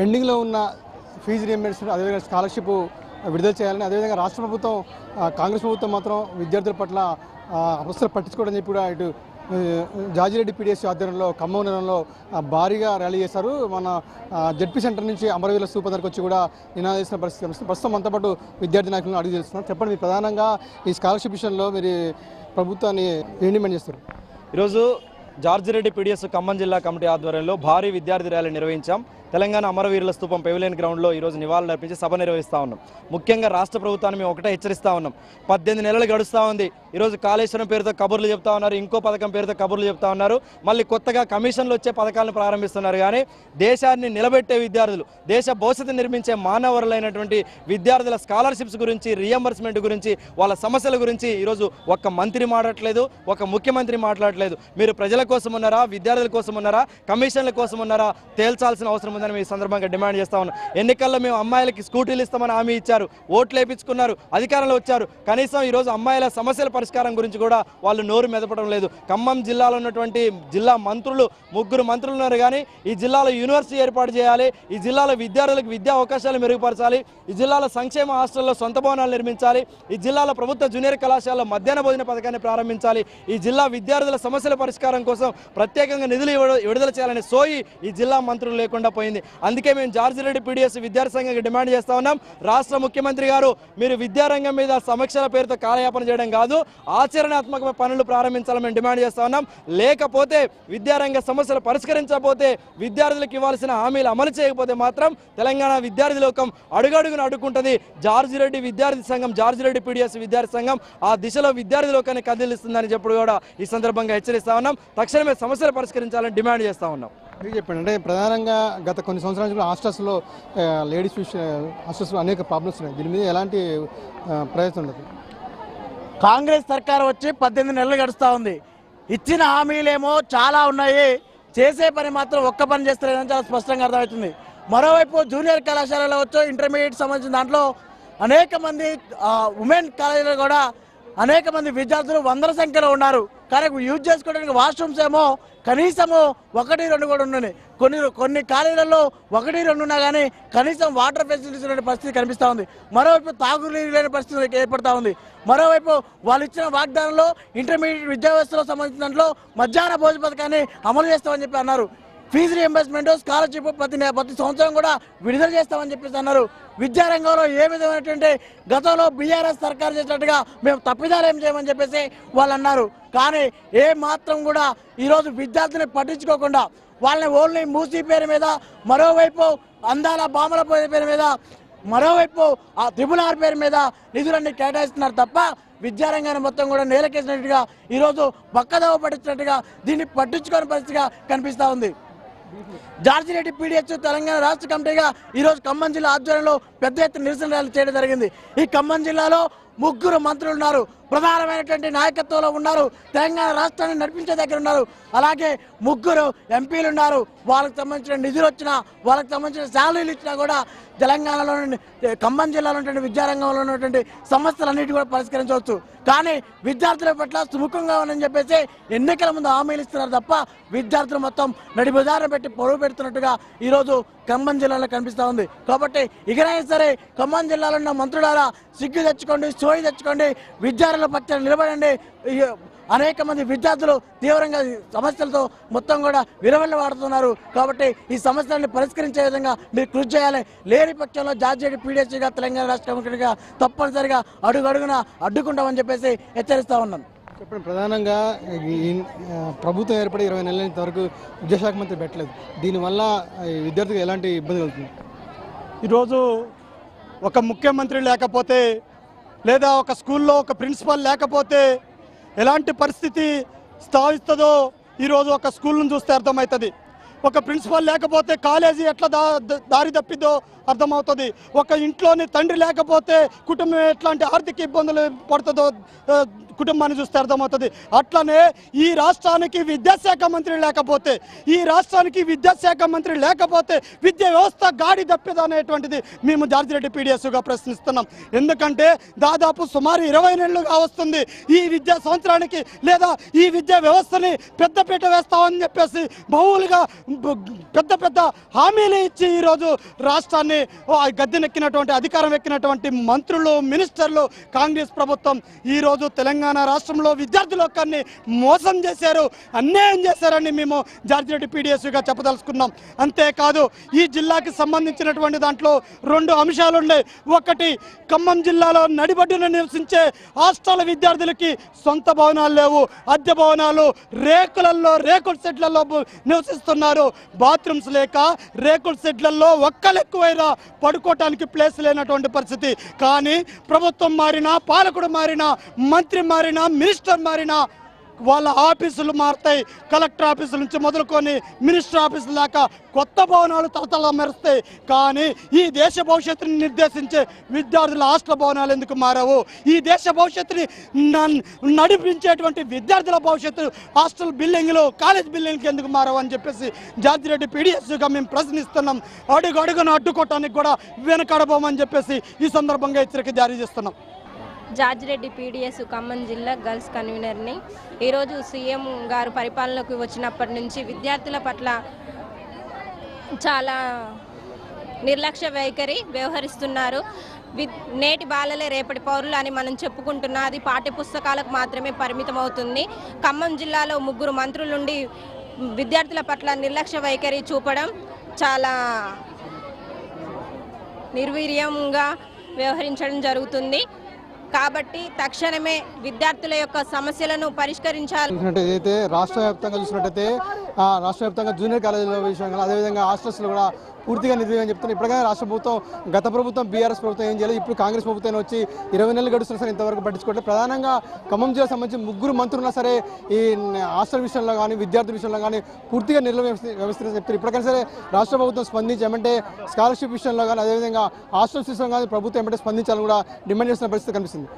పెండింగ్లో ఉన్న fee reimbursement అదేవిధంగా స్కాలర్షిప్ విడుదల చేయాలని అదేవిధంగా రాష్ట్ర ప్రభుత్వం కాంగ్రెస్ ప్రభుత్వం మాత్రం విద్యార్థుల పట్ల అవసరం పట్టించుకోవడం చెప్పి కూడా ఇటు జాజిరెడ్డి పీడిఎస్ ఆధ్వర్యంలో ఖమ్మం నగరంలో భారీగా ర్యాలీ చేశారు. మన జడ్పీ సెంటర్ నుంచి అమరవీల స్థూప దగ్గరకు వచ్చి కూడా నినాదేసిన పరిస్థితి కనిపిస్తుంది. ప్రస్తుతం మనతో పాటు విద్యార్థి నాయకులను అడుగు చేస్తున్నారు చెప్పండి మీరు ప్రధానంగా ఈ స్కాలర్షిప్ విషయంలో మీరు ప్రభుత్వాన్ని ఏం డిమాండ్ చేస్తారు? ఈరోజు జార్జిరెడ్డి పీడిఎస్ ఖమ్మం జిల్లా కమిటీ ఆధ్వర్యంలో భారీ విద్యార్థి ర్యాలీ నిర్వహించాం. తెలంగాణ అమరవీరుల స్థూపం పెవిలియన్ గ్రౌండ్లో ఈరోజు నివాళులు అర్పించి సభ నిర్వహిస్తూ ఉన్నాం. ముఖ్యంగా రాష్ట్ర ప్రభుత్వాన్ని మేము ఒకటే హెచ్చరిస్తూ ఉన్నాం. పద్దెనిమిది నెలలు గడుస్తూ ఉంది. ఈరోజు కాళేశ్వరం పేరుతో కబుర్లు చెప్తా ఉన్నారు. ఇంకో పథకం పేరుతో కబుర్లు చెప్తా ఉన్నారు. మళ్ళీ కొత్తగా కమిషన్లు వచ్చే పథకాలను ప్రారంభిస్తున్నారు. కానీ దేశాన్ని నిలబెట్టే విద్యార్థులు దేశ భవిష్యత్తు నిర్మించే మానవరులైనటువంటి విద్యార్థుల స్కాలర్షిప్స్ గురించి రియంబర్స్మెంట్ గురించి వాళ్ళ సమస్యల గురించి ఈరోజు ఒక్క మంత్రి మాట్లాడలేదు ఒక ముఖ్యమంత్రి మాట్లాడట్లేదు. మీరు ప్రజల కోసం ఉన్నారా? విద్యార్థుల కోసం ఉన్నారా? కమిషన్ల కోసం ఉన్నారా? తేల్చాల్సిన అవసరం ఉందని మీ సందర్భంగా డిమాండ్ చేస్తా ఉన్నాం. ఎన్నికల్లో మేము అమ్మాయిలకి స్కూటీలు ఇస్తామని హామీ ఇచ్చారు. ఓట్లు వేయించుకున్నారు అధికారంలో వచ్చారు. కనీసం ఈరోజు అమ్మాయిల సమస్యల పరిష్కారం గురించి కూడా వాళ్ళు నోరు మెదపడం లేదు. ఖమ్మం జిల్లాలో ఉన్నటువంటి జిల్లా మంత్రులు ముగ్గురు మంత్రులు ఉన్నారు కానీ ఈ జిల్లాలో యూనివర్సిటీ ఏర్పాటు చేయాలి. ఈ జిల్లాలో విద్యార్థులకు విద్యా అవకాశాలు మెరుగుపరచాలి. ఈ జిల్లాలో సంక్షేమ హాస్టల్లో సొంత భవనాలు నిర్మించాలి. ఈ జిల్లాలో ప్రభుత్వ జూనియర్ కళాశాలలో మధ్యాహ్న భోజన పథకాన్ని ప్రారంభించాలి. ఈ జిల్లా విద్యార్థుల సమస్యల పరిష్కారం కోసం ప్రత్యేకంగా నిధులు విడుదల చేయాలనే సోయి ఈ జిల్లా మంత్రులు లేకుండా పోయింది. అందుకే మేము జార్జి రెడ్డి పీడిఎస్ విద్యార్థి సంఘానికి డిమాండ్ చేస్తా ఉన్నాం. రాష్ట్ర ముఖ్యమంత్రి గారు మీరు విద్యారంగం మీద సమీక్షల పేరుతో కాలయాపన చేయడం కాదు ఆచరణాత్మక పనులు ప్రారంభించాలని మేము డిమాండ్ చేస్తా ఉన్నాం. లేకపోతే విద్యారంగ సమస్యలు పరిష్కరించకపోతే విద్యార్థులకు ఇవ్వాల్సిన హామీలు అమలు చేయకపోతే మాత్రం తెలంగాణ విద్యార్థి లోకం అడుగడుగున అడ్డుకుంటుంది. జార్జి రెడ్డి విద్యార్థి సంఘం జార్జి రెడ్డి పీడిఎస్ విద్యార్థి సంఘం ఆ దిశలో విద్యార్థి లోకాన్ని కదిలిస్తుందని చెప్పి కూడా ఈ సందర్భంగా హెచ్చరిస్తా ఉన్నాం. తక్షణమే సమస్యలు పరిష్కరించాలని డిమాండ్ చేస్తా ఉన్నాం. మీరు చెప్పండి. అంటే ప్రధానంగా గత కొన్ని సంవత్సరాల నుంచి హాస్టల్స్లో లేడీస్ విషయ హాస్టల్స్లో అనేక ప్రాబ్లమ్స్ ఉన్నాయి. దీని మీద ఎలాంటి ప్రయత్నం ఉండదు. కాంగ్రెస్ సర్కార్ వచ్చి పద్దెనిమిది నెలలు గడుస్తూ ఉంది. ఇచ్చిన హామీలేమో చాలా ఉన్నాయి. చేసే పని మాత్రం ఒక్క పని చేస్తలేదని చాలా స్పష్టంగా అర్థమవుతుంది. మరోవైపు జూనియర్ కళాశాలలో వచ్చో ఇంటర్మీడియట్ సంబంధించిన దాంట్లో అనేక మంది ఉమెన్ కాలేజీలో కూడా అనేక మంది విద్యార్థులు వందల సంఖ్యలో ఉన్నారు. కానీ యూజ్ చేసుకోవడానికి వాష్రూమ్స్ ఏమో కనీసము ఒకటి రెండు కూడా ఉన్నాయి. కొన్ని కొన్ని కాలేజీలలో ఒకటి రెండు ఉన్నా కానీ కనీసం వాటర్ ఫెసిలిటీస్ లేని పరిస్థితి కనిపిస్తూ ఉంది. మరోవైపు తాగునీరు లేని పరిస్థితి ఏర్పడతా ఉంది. మరోవైపు వాళ్ళు ఇచ్చిన వాగ్దానంలో ఇంటర్మీడియట్ విద్యా వ్యవస్థలో సంబంధించిన దాంట్లో మధ్యాహ్న భోజన పథకాన్ని అమలు చేస్తామని చెప్పి అన్నారు. ఫీజు రియంబర్స్మెంట్ స్కాలర్షిప్ ప్రతి ప్రతి సంవత్సరం కూడా విడుదల చేస్తామని చెప్పేసి అన్నారు. విద్యారంగంలో ఏ విధమైనటువంటి గతంలో బీఆర్ఎస్ సర్కారు చేసినట్టుగా మేము తప్పిదాలు ఏం చేయమని చెప్పేసి వాళ్ళు అన్నారు. కానీ ఏ మాత్రం కూడా ఈరోజు విద్యార్థిని పట్టించుకోకుండా వాళ్ళని ఓన్లీ మూసీ పేరు మీద మరోవైపు అందాల బామల పేరు మీద మరోవైపు ఆ త్రిబునార్ పేరు మీద నిధులన్నీ కేటాయిస్తున్నారు తప్ప విద్యారంగాన్ని మొత్తం కూడా నేలకేసినట్టుగా ఈరోజు పక్కదవ పట్టించినట్టుగా దీన్ని పట్టించుకోని పరిస్థితిగా కనిపిస్తూ ఉంది. జార్జి రెడ్డి పీడిహెచ్ తెలంగాణ రాష్ట్ర కమిటీగా ఈరోజు ఖమ్మం జిల్లా ఆధ్వర్యంలో పెద్ద ఎత్తున నిరసన ర్యాలీ చేయడం జరిగింది. ఈ ఖమ్మం జిల్లాలో ముగ్గురు మంత్రులు ఉన్నారు ప్రధానమైనటువంటి నాయకత్వంలో ఉన్నారు. తెలంగాణ రాష్ట్రాన్ని నడిపించే దగ్గర ఉన్నారు. అలాగే ముగ్గురు ఎంపీలు ఉన్నారు. వాళ్ళకి సంబంధించిన నిధులు వచ్చినా వాళ్ళకి సంబంధించిన శాలరీలు ఇచ్చినా కూడా తెలంగాణలో ఖమ్మం జిల్లాలో ఉన్నటువంటి విద్యారంగంలో ఉన్నటువంటి సమస్యలన్నిటి కూడా పరిష్కరించవచ్చు. కానీ విద్యార్థుల పట్ల సుముఖంగా ఉందని చెప్పేసి ఎన్నికల ముందు హామీలు ఇస్తున్నారు తప్ప విద్యార్థులు మొత్తం నడిబజారం పెట్టి పొరుగు పెడుతున్నట్టుగా ఈరోజు ఖమ్మం జిల్లాలో కనిపిస్తూ ఉంది. కాబట్టి ఇకనైనా సరే ఖమ్మం జిల్లాలో ఉన్న మంత్రులారా సిగ్గు తెచ్చుకోండి సోయి తెచ్చుకోండి విద్యార్థులు పట్ల నిలబడండి. అనేక మంది విద్యార్థులు తీవ్రంగా సమస్యలతో మొత్తం కూడా విరవెళ్ళ వాడుతున్నారు కాబట్టి ఈ సమస్యలను పరిష్కరించే విధంగా మీరు కృషి చేయాలి. లేని పక్షంలో జార్జేడి పీడిఎస్సీగా తెలంగాణ రాష్ట్ర కమిటీగా తప్పనిసరిగా అడుగు అడుగున అడ్డుకుంటామని చెప్పేసి హెచ్చరిస్తా ఉన్నాను చెప్పండి ప్రధానంగా ప్రభుత్వం ఏర్పడి ఇరవై నెలల వరకు విద్యాశాఖ మంత్రి పెట్టలేదు. దీనివల్ల ఈ విద్యార్థికి ఎలాంటి ఇబ్బంది కలుగుతుంది ఈరోజు ఒక ముఖ్యమంత్రి లేకపోతే లేదా ఒక స్కూల్లో ఒక ప్రిన్సిపల్ లేకపోతే ఎలాంటి పరిస్థితి స్థావిస్తుందో ఈరోజు ఒక స్కూల్ను చూస్తే అర్థమవుతుంది. ఒక ప్రిన్సిపల్ లేకపోతే కాలేజీ ఎట్లా దా ద- దారి తప్పిద్దో అర్థమవుతుంది. ఒక ఇంట్లోని తండ్రి లేకపోతే కుటుంబం ఎట్లాంటి ఆర్థిక ఇబ్బందులు పడుతుందో కుటుంబాన్ని చూస్తే అర్థమవుతుంది. అట్లనే ఈ రాష్ట్రానికి విద్యాశాఖ మంత్రి లేకపోతే ఈ రాష్ట్రానికి విద్యాశాఖ మంత్రి లేకపోతే విద్యా వ్యవస్థ గాడి తప్పిదా అనేటువంటిది మేము జార్జిరెడ్డి పీడిఎస్గా ప్రశ్నిస్తున్నాం. ఎందుకంటే దాదాపు సుమారు ఇరవై నెలలుగా వస్తుంది ఈ విద్యా సంవత్సరానికి లేదా ఈ విద్యా వ్యవస్థని పెద్దపీట వేస్తామని చెప్పేసి బహువులుగా పెద్ద పెద్ద హామీలు ఇచ్చి ఈరోజు రాష్ట్రాన్ని ఓ గద్దెనెక్కినటువంటి అధికారం ఎక్కినటువంటి మంత్రులు మినిస్టర్లు కాంగ్రెస్ ప్రభుత్వం ఈరోజు తెలంగాణ రాష్ట్రంలో విద్యార్థులొక్కరిని మోసం చేశారు అన్యాయం చేశారని మేము జార్జిరెడ్డి పీడిఎస్గా చెప్పదలుచుకున్నాం. అంతేకాదు ఈ జిల్లాకి సంబంధించినటువంటి దాంట్లో రెండు అంశాలు ఉన్నాయి. ఒకటి ఖమ్మం జిల్లాలో నడిబడ్డున నివసించే హాస్టల్ విద్యార్థులకి సొంత భవనాలు లేవు. అద్దె భవనాలు రేకులలో రేకుల షెడ్లలో నివసిస్తున్నారు. బాత్రూమ్స్ లేక రేకుల షెడ్లలో ఒక్కలెక్కువైనా పడుకోవటానికి ప్లేస్ లేనటువంటి పరిస్థితి. కానీ ప్రభుత్వం మారినా పాలకుడు మారినా మంత్రి మారినా మినిస్టర్ మారినా వాళ్ళ ఆఫీసులు మారుతాయి. కలెక్టర్ ఆఫీసుల నుంచి మొదలుకొని మినిస్టర్ ఆఫీసుల దాకా కొత్త భవనాలు తలతల మెరుస్తాయి. కానీ ఈ దేశ భవిష్యత్తుని నిర్దేశించే విద్యార్థుల హాస్టల్ భవనాలు ఎందుకు మారావు? ఈ దేశ భవిష్యత్తుని నన్- నడిపించేటువంటి విద్యార్థుల భవిష్యత్తు హాస్టల్ బిల్డింగ్లు కాలేజ్ బిల్డింగ్కి ఎందుకు మారావు అని చెప్పేసి జాతిరెడ్డి పీడిఎస్గా మేము ప్రశ్నిస్తున్నాం. అడుగు అడుగును అడ్డుకోవటానికి కూడా వెనకడబోమని చెప్పేసి ఈ సందర్భంగా హెచ్చరిక జారీ చేస్తున్నాం. జార్జిరెడ్డి పీడిఎస్ ఖమ్మం జిల్లా గర్ల్స్ కన్వీనర్ని. ఈరోజు సీఎం గారు పరిపాలనకు వచ్చినప్పటి నుంచి విద్యార్థుల పట్ల చాలా నిర్లక్ష్య వైఖరి వ్యవహరిస్తున్నారు. వి నేటి బాలలే రేపటి పౌరులు అని మనం చెప్పుకుంటున్నా అది పాఠ్య పుస్తకాలకు మాత్రమే పరిమితం అవుతుంది ఖమ్మం జిల్లాలో ముగ్గురు మంత్రుల నుండి విద్యార్థుల పట్ల నిర్లక్ష్య వైఖరి చూపడం చాలా నిర్వీర్యంగా వ్యవహరించడం జరుగుతుంది. కాబట్టి తక్షణమే విద్యార్థుల యొక్క సమస్యలను పరిష్కరించాలి. చూసినట్టయితే రాష్ట్ర వ్యాప్తంగా చూసినట్టయితే రాష్ట్ర వ్యాప్తంగా జూనియర్ కాలేజీల విషయంలో అదేవిధంగా హాస్టల్స్లో కూడా పూర్తిగా నిర్వీర్యం చెప్తున్నారు. ఇప్పటికైనా రాష్ట్ర ప్రభుత్వం గత ప్రభుత్వం బీఆర్ఎస్ ప్రభుత్వం ఏం చేయలేదు. ఇప్పుడు కాంగ్రెస్ ప్రభుత్వం వచ్చి ఇరవై నెలలు గడుస్తున్నా సరే ఇంతవరకు పట్టించుకోవట్లేదు. ప్రధానంగా ఖమ్మం జిల్లా సంబంధించి ముగ్గురు మంత్రులున్నా సరే ఈ హాస్టల్ విషయంలో కానీ విద్యార్థుల విషయంలో కానీ పూర్తిగా నిర్లక్ష్యం వ్యవస్థ చెప్తారు ఇప్పటికైనా సరే రాష్ట్ర ప్రభుత్వం స్పందించి ఏమంటే స్కాలర్షిప్ విషయంలో కానీ అదేవిధంగా హాస్టల్స్ విషయంలో కానీ ప్రభుత్వం ఏమంటే స్పందించాలని కూడా డిమాండ్ చేస్తున్న పరిస్థితి కనిపిస్తుంది.